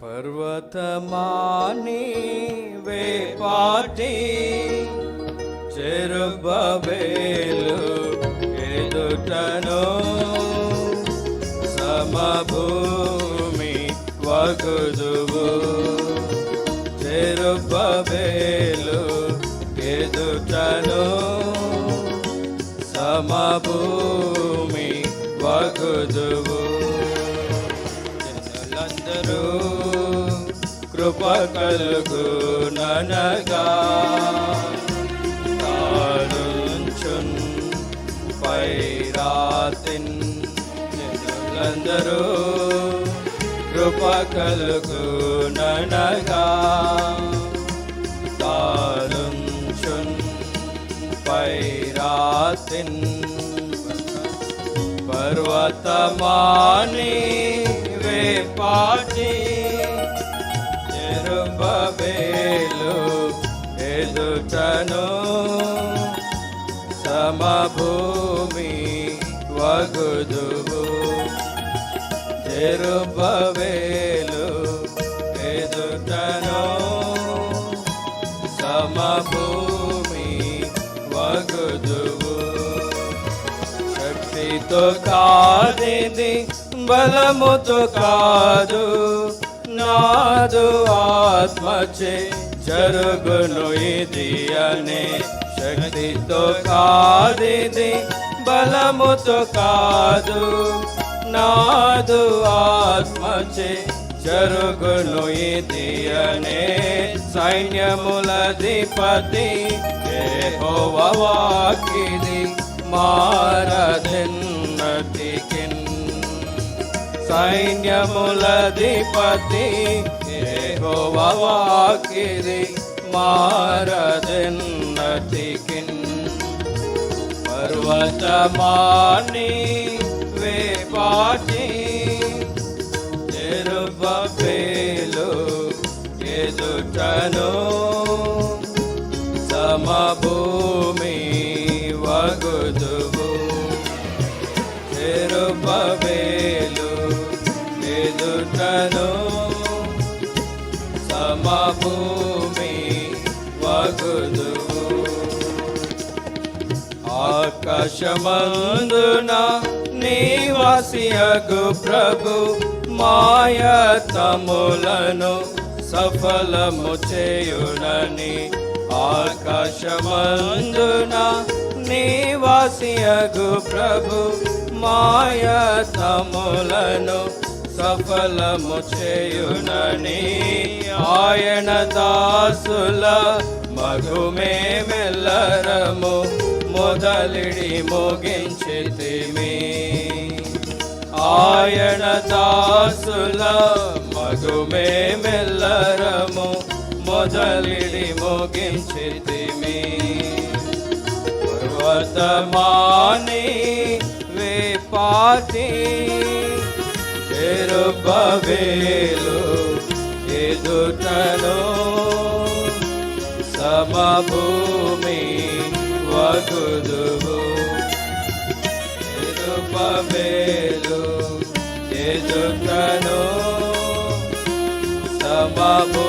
పర్వతమాని వేపాటి చెరుబేలు ఎదుటను సమభూమి వగుదువు చెరుబేలు ఎదుటను సమభూమి వగుదువు కృప కలుగు ననగా తానుంచున్ పైరాతిన్ జనులందరూ కృప కలుగు ననగా తానుంచున్ పైరాతిన్ పర్వతమాని వేపాటి చెరుబేలు వగుదువు చెరుబేలు ఎదుటను సమభూమి వగుదువు. శక్తితో కాదిది బలముతో కాదు నాదు ఆత్మచే జరుగును ఇది అనే శక్తితో కాదిది బలముతో కాదు. నాదు ఆత్మచే జరుగును ఇది అనే సైన్యములధిపతి వాకిది మారదిన్నతికి సైన్యములధిపతి వాకిది మారదిన్నతికిన్ పర్వతమాని వేపాటి చెరుబేలు ఎదుటను సమభూమి వగుదువు. చెరుబేలు ఎదుటను సమభూమి వగుదువు. ఆకాశమందున నివాసియగు ప్రభు మాయతములను సఫలము చేయునని. ఆకాశమందున నివాసియగు ప్రభు మాయతములను సఫలము చేయునని. ఆయన దాసుల మగుమే మెల్లరము మొదలిడి ముగించితిమి. ఆయన దాసుల మగుమే మెల్లరము మొదలిడి ముగించితిమి. పర్వతమాని వేపాటి ఎదుట Bye.